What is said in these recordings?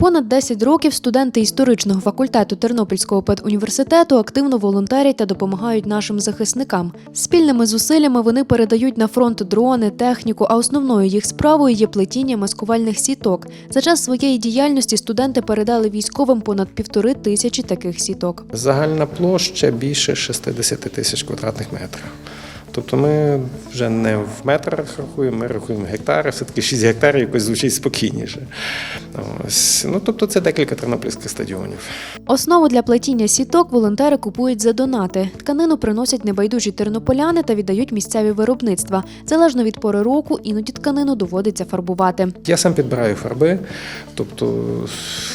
понад 10 років студенти історичного факультету Тернопільського педуніверситету активно волонтерять та допомагають нашим захисникам. Спільними зусиллями вони передають на фронт дрони, техніку, а основною їх справою є плетіння маскувальних сіток. За час своєї діяльності студенти передали військовим понад півтори тисячі таких сіток. Загальна площа більше 60 тисяч квадратних метрів. Тобто ми вже не в метрах рахуємо, ми рахуємо гектари, все-таки 6 гектарів якось звучить спокійніше. Ось. Ну, тобто це декілька тернопільських стадіонів. Основу для плетіння сіток волонтери купують за донати. Тканину приносять небайдужі тернополяни та віддають місцеві виробництва. Залежно від пори року, іноді тканину доводиться фарбувати. Я сам підбираю фарби, тобто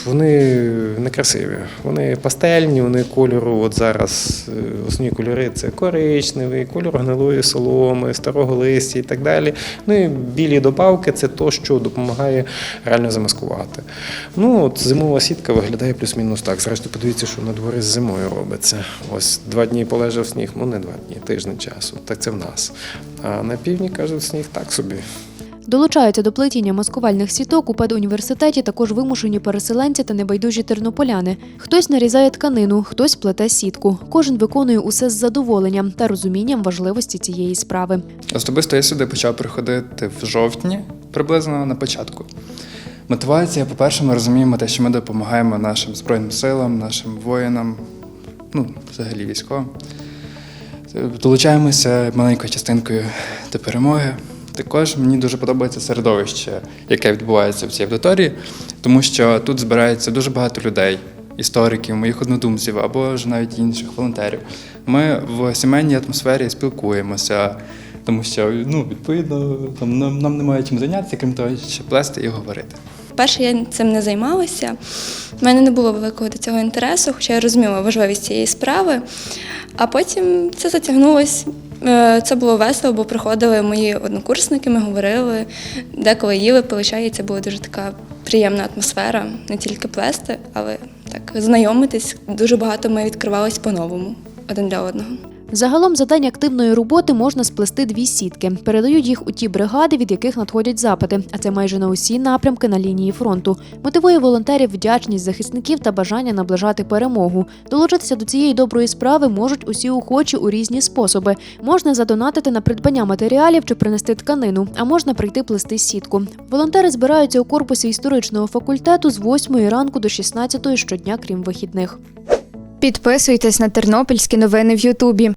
вони некрасиві. Вони пастельні, вони кольору. От зараз е, основні кольори це коричневий, кольор гнилої соломи, старого листя і так далі. Ну і білі добавки це то, що допомагає реально замаскувати. Ну от зимова сітка виглядає плюс-мінус так. Зрештою, подивіться, що на дворі з зимою робиться. Ось два дні полежав сніг, ну не два дні, тиждень часу. Так це в нас. А на півдні кажуть, сніг так собі. Долучаються до плетіння маскувальних сіток у педуніверситеті також вимушені переселенці та небайдужі тернополяни. Хтось нарізає тканину, хтось плете сітку. Кожен виконує усе з задоволенням та розумінням важливості цієї справи. Особисто я сюди почав приходити в жовтні, приблизно на початку. Мотивація, по-перше, ми розуміємо те, що ми допомагаємо нашим Збройним силам, нашим воїнам, ну, взагалі військовим. Долучаємося маленькою частинкою до перемоги. Також мені дуже подобається середовище, яке відбувається в цій аудиторії, тому що тут збирається дуже багато людей, істориків, моїх однодумців або ж навіть інших волонтерів. Ми в сімейній атмосфері спілкуємося, тому що ну, відповідно там, нам, нам немає чим зайнятися, крім того, що плести і говорити. Перше я цим не займалася. У мене не було великого до цього інтересу, хоча я розуміла важливість цієї справи. А потім це затягнулось. Е, Це було весело, бо приходили мої однокурсники, ми говорили, деколи їли, пили чай, і це була дуже така приємна атмосфера, не тільки плести, але так знайомитись. Дуже багато ми відкривались по-новому один для одного. Загалом за день активної роботи можна сплести дві сітки. Передають їх у ті бригади, від яких надходять запити, а це майже на усі напрямки на лінії фронту. Мотивує волонтерів вдячність захисників та бажання наближати перемогу. Долучитися до цієї доброї справи можуть усі охочі у різні способи. Можна задонатити на придбання матеріалів чи принести тканину, а можна прийти плести сітку. Волонтери збираються у корпусі історичного факультету з 8 ранку до 16 щодня, крім вихідних. Підписуйтесь на тернопільські новини в Ютубі.